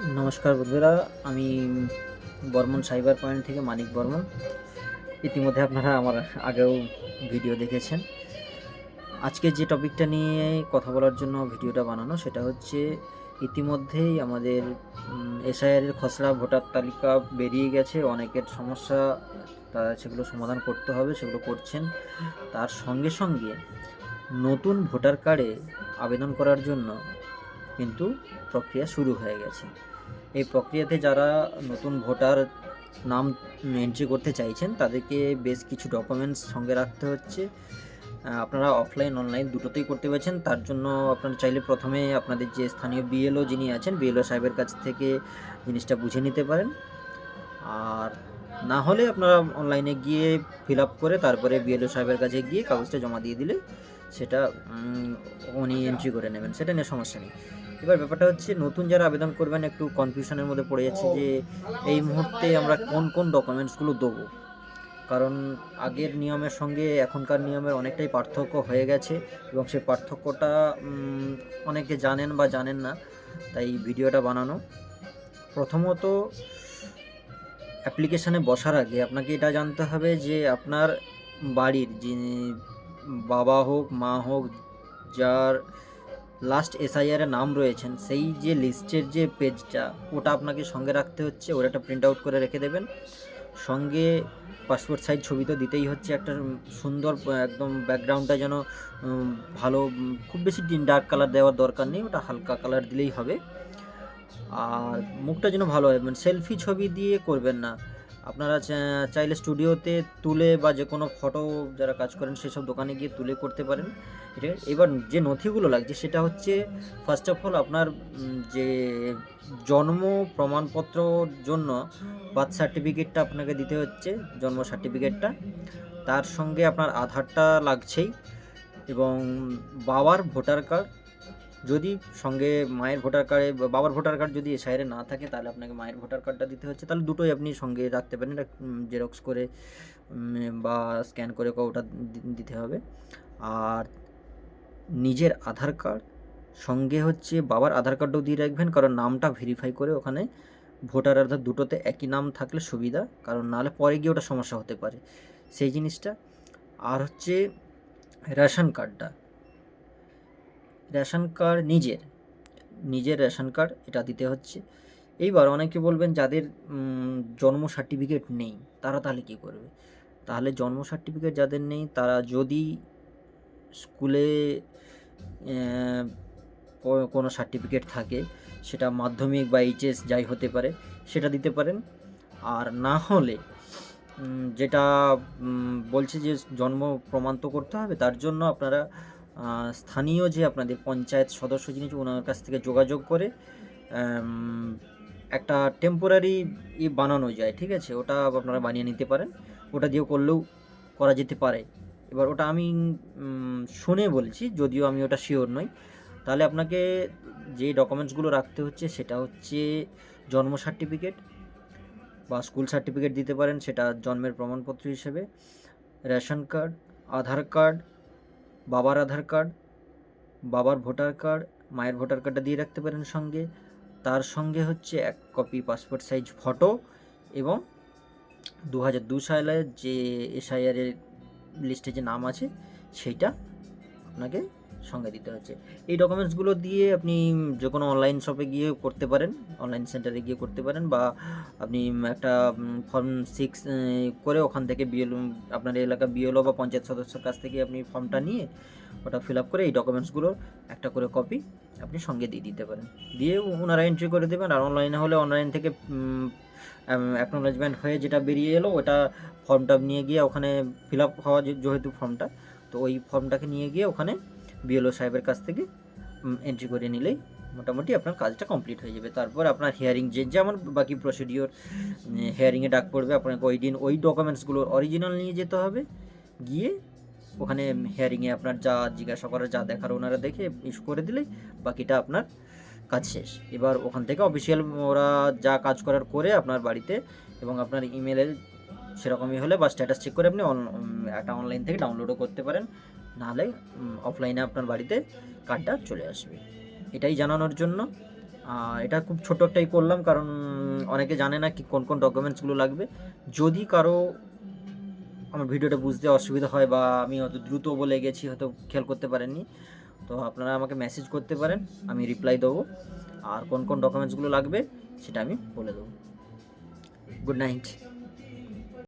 নমস্কার বন্ধুরা, আমি বর্মন সাইবার পয়েন্ট থেকে মানিক বর্মন। ইতিমধ্যে আপনারা আমার আগেও ভিডিও দেখেছেন। আজকে যে টপিকটা নিয়ে কথা বলার জন্য ভিডিওটা বানানো, সেটা হচ্ছে ইতিমধ্যেই আমাদের এসআইআরের খসড়া ভোটার তালিকা বেরিয়ে গেছে। অনেকের সমস্যা তারা সেগুলো সমাধান করতে হবে, সেগুলো করছেন। তার সঙ্গে সঙ্গে নতুন ভোটার কার্ডে আবেদন করার জন্য কিন্তু প্রক্রিয়া শুরু হয়ে গেছে। এই প্রক্রিয়াতে যারা নতুন ভোটার নাম এন্ট্রি করতে চাইছেন, তাদেরকে বেশ কিছু ডকুমেন্টস সঙ্গে রাখতে হচ্ছে। আপনারা অফলাইন অনলাইন দুটোতেই করতে পারছেন। তার জন্য আপনারা চাইলে প্রথমে আপনাদের যে স্থানীয় বিএলও যিনি আছেন বিএলও সাহেবের কাছ থেকে জিনিসটা বুঝে নিতে পারেন। আর না হলে আপনারা অনলাইনে গিয়ে ফিল আপ করে তারপরে বিএলও সাহেবের কাছে গিয়ে কাগজটা জমা দিয়ে দিলে সেটা উনি এন্ট্রি করে নেবেন। সেটা নিয়ে সমস্যা নেই। এবার ব্যাপারটা হচ্ছে নতুন যারা আবেদন করবেন, একটু কনফিউশনের মধ্যে পড়ে যাচ্ছে যে এই মুহূর্তে আমরা কোন কোন ডকুমেন্টসগুলো দেবো? কারণ আগের নিয়মের সঙ্গে এখনকার নিয়মের অনেকটাই পার্থক্য হয়ে গেছে এবং সেই পার্থক্যটা অনেকে জানেন বা জানেন না, তাই ভিডিওটা বানানো। প্রথমত অ্যাপ্লিকেশানে বসার আগে আপনাকে এটা জানতে হবে যে আপনার বাড়ির যিনি বাবা হোক, মা হোক, যার লাস্ট এসআইআর নাম রয়েছেন, সেই যে লিস্টের যে পেজটা ওটা আপনাকে সঙ্গে রাখতে হচ্ছে ওটা একটা প্রিন্ট আউট করে রেখে দেবেন। সঙ্গে পাসপোর্ট সাইজ ছবি তো দিতেই হচ্ছে, একটা সুন্দর, একদম ব্যাকগ্রাউন্ডটা যেন ভালো, খুব বেশি ডার্ক কালার দেওয়ার দরকার নেই, ওটা হালকা কালার দিলেই হবে। আর মুখটা যেন ভালো হয় মানে সেলফি ছবি দিয়ে করবেন না। আপনারা চাইলে স্টুডিওতে তুলে বা যে কোনো ফটো যারা কাজ করেন সেসব দোকানে গিয়ে তুলে করতে পারেন। এবার যে নথিগুলো লাগছে সেটা হচ্ছে ফার্স্ট অফ অল আপনার যে জন্ম প্রমাণপত্রর জন্য বার্থ সার্টিফিকেটটা আপনাকে দিতে হচ্ছে, জন্ম সার্টিফিকেটটা তার সঙ্গে আপনার আধারটা লাগছেই এবং বাবার ভোটার কার্ড যদি সঙ্গে মায়ের ভোটার কার্ডে বাবার ভোটার কার্ড যদি এসআইরে না থাকে, তাহলে আপনাকে মায়ের ভোটার কার্ডটা দিতে হচ্ছে। তাহলে দুটোই আপনি সঙ্গে রাখতে পারেন। এটা জেরক্স করে বা স্ক্যান করে ওটা দিতে হবে। আর নিজের আধার কার্ড সঙ্গে হচ্ছে বাবার আধার কার্ডও দিয়ে রাখবেন। কারণ নামটা ভেরিফাই করে ওখানে ভোটার আধার দুটোতে একই নাম থাকলে সুবিধা। কারণ নাহলে পরে গিয়ে ওটা সমস্যা হতে পারে। সেই জিনিসটা। আর হচ্ছে রেশন কার্ডটা রেশন কার্ড নিজের নিজের রেশন কার্ড এটা দিতে হচ্ছে। এইবার অনেকে বলবেন যাদের জন্ম সার্টিফিকেট নেই, তারা তাহলে কী করবে? তাহলে জন্ম সার্টিফিকেট যাদের নেই, তারা যদি স্কুলে কোনো সার্টিফিকেট থাকে, সেটা মাধ্যমিক বা এইচএস যাই হতে পারে, সেটা দিতে পারেন। আর না হলে যেটা বলছে যে জন্ম প্রমাণ তো করতে হবে, তার জন্য আপনারা স্থানীয় যে আপনাদের পঞ্চায়েত সদস্য যিনি ওনার কাছ থেকে যোগাযোগ করে একটা টেম্পোরারি ই বানানো যায়, ঠিক আছে? ওটা আপনারা বানিয়ে নিতে পারেন। ওটা দিয়েও করলেও করা যেতে পারে। এবার ওটা আমি শুনে বলছি, যদিও আমি ওটা শিওর নই। তাহলে আপনাকে যে ডকুমেন্টসগুলো রাখতে হচ্ছে, সেটা হচ্ছে জন্ম সার্টিফিকেট বা স্কুল সার্টিফিকেট দিতে পারেন, সেটা জন্মের প্রমাণপত্র হিসেবে রেশন কার্ড আধার কার্ড বাবার আধার কার্ড, বাবার ভোটার কার্ড, মায়ের ভোটার কার্ডটা দিয়ে রাখতে পারেন সঙ্গে। তার সঙ্গে হচ্ছে এক কপি পাসপোর্ট সাইজ ফটো এবং দু হাজার দু সালের যে এসআইআরের লিস্টে যে নাম আছে, সেইটা আপনাকে সঙ্গে দিতে হচ্ছে। এই ডকুমেন্টসগুলো দিয়ে আপনি যে কোনো অনলাইন শপে গিয়ে করতে পারেন অনলাইন সেন্টারে গিয়ে করতে পারেন বা আপনি একটা ফর্ম সিক্স করে ওখান থেকে বিএল আপনার এলাকা বিএলও বা পঞ্চায়েত সদস্যের কাছ থেকে আপনি ফর্মটা নিয়ে ওটা ফিল আপ করে এই ডকুমেন্টসগুলোর একটা করে কপি আপনি সঙ্গে দিয়ে দিতে পারেন। দিয়ে ওনারা এন্ট্রি করে দেবেন আর অনলাইনে হলে অনলাইন থেকে অ্যাকনোলেজমেন্ট হয়ে যেটা বেরিয়ে এলো ওটা ফর্মটা নিয়ে গিয়ে ওখানে ফিল আপ হওয়া যেহেতু ফর্মটা তো ওই ফর্মটাকে নিয়ে গিয়ে ওখানে বিএলও সাহেবের কাছ থেকে এন্ট্রি করে নিলেই মোটামুটি আপনার কাজটা কমপ্লিট হয়ে যাবে। তারপর আপনার হিয়ারিং যে যেমন বাকি প্রসিডিওর হিয়ারিংয়ে ডাক পড়বে, আপনাকে ওই দিন ওই ডকুমেন্টসগুলোর অরিজিনাল নিয়ে যেতে হবে। গিয়ে ওখানে হিয়ারিংয়ে আপনার যা জিজ্ঞাসা করার, যা দেখার ওনারা দেখে ইস্যু করে দিলেই বাকিটা আপনার কাজ শেষ। এবার ওখান থেকে অফিসিয়াল ওরা যা কাজ করার করে আপনার বাড়িতে এবং আপনার ইমেলে সেরকমই হলে বা স্ট্যাটাস চেক করে আপনি একটা অনলাইন থেকে ডাউনলোডও করতে পারেন। নাহলে অফলাইনে আপনার বাড়িতে কার্ডটা চলে আসবে। এটাই জানানোর জন্য। এটা খুব ছোটো একটাই করলাম, কারণ অনেকে জানে না কি, কোন কোন ডকুমেন্টসগুলো লাগবে। যদি কারও আমার ভিডিওটা বুঝতে অসুবিধা হয় বা আমি হয়তো দ্রুত বলে গেছি, হয়তো খেয়াল করতে পারেননি, তো আপনারা আমাকে মেসেজ করতে পারেন, আমি রিপ্লাই দেবো। আর কোন কোন ডকুমেন্টসগুলো লাগবে, সেটা আমি বলে দেবো। Good night